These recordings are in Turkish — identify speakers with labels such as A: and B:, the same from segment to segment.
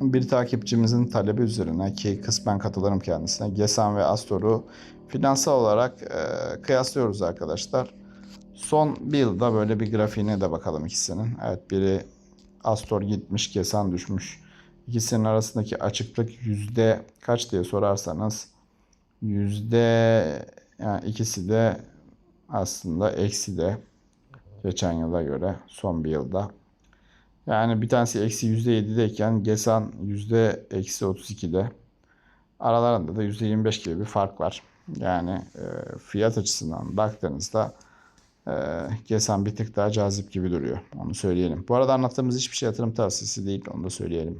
A: bir takipçimizin talebi üzerine ki kısmen katılırım kendisine Gesan ve Astor'u finansal olarak e, kıyaslıyoruz arkadaşlar. Son bir yılda böyle bir grafiğine de bakalım ikisinin. Evet biri Astor gitmiş, Gesan düşmüş. İkisinin arasındaki açıklık yüzde kaç diye sorarsanız yüzde yani ikisi de aslında eksi de geçen yıla göre son bir yılda. Yani bir tanesi eksi yüzde yedideyken Gesan yüzde eksi otuz ikide. Aralarında da yüzde yirmi beş gibi bir fark var. Yani e, fiyat açısından baktığınızda e, Gesan bir tık daha cazip gibi duruyor. Onu söyleyelim. Bu arada anlattığımız hiçbir şey yatırım tavsiyesi değil. Onu da söyleyelim.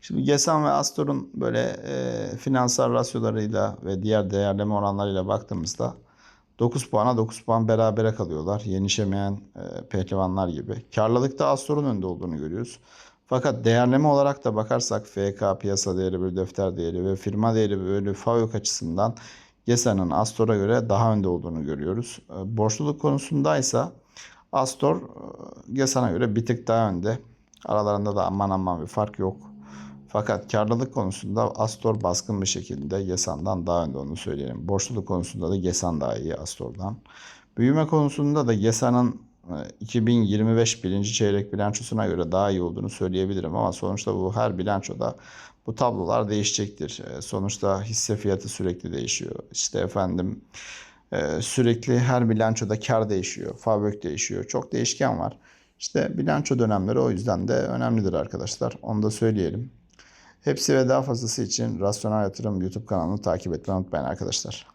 A: Şimdi Gesan ve Astor'un böyle e, finansal rasyolarıyla ve diğer değerleme oranlarıyla baktığımızda 9 puana 9 puan berabere kalıyorlar. Yenişemeyen e, pehlivanlar gibi. Karlılıkta Astor'un önde olduğunu görüyoruz. Fakat değerleme olarak da bakarsak FK piyasa değeri bölü defter değeri ve firma değeri bölü FAVÖK açısından Gesan'ın Astor'a göre daha önde olduğunu görüyoruz. E, borçluluk konusundaysa Astor e, Gesan'a göre bir tık daha önde. Aralarında da aman aman bir fark yok. Fakat karlılık konusunda Astor baskın bir şekilde Gesan'dan daha önde onu söyleyelim. Borçluluk konusunda da Gesan daha iyi Astor'dan. Büyüme konusunda da Gesan'ın e, 2025 birinci çeyrek bilançosuna göre daha iyi olduğunu söyleyebilirim ama sonuçta bu her bilançoda bu tablolar değişecektir. E, Sonuçta hisse fiyatı sürekli değişiyor. İşte efendim e, sürekli her bilançoda kar değişiyor, fabrik değişiyor. Çok değişken var. İşte bilanço dönemleri o yüzden de önemlidir arkadaşlar. Onu da söyleyelim. Hepsi ve daha fazlası için Rasyonel Yatırım YouTube kanalını takip etmeyi unutmayın arkadaşlar.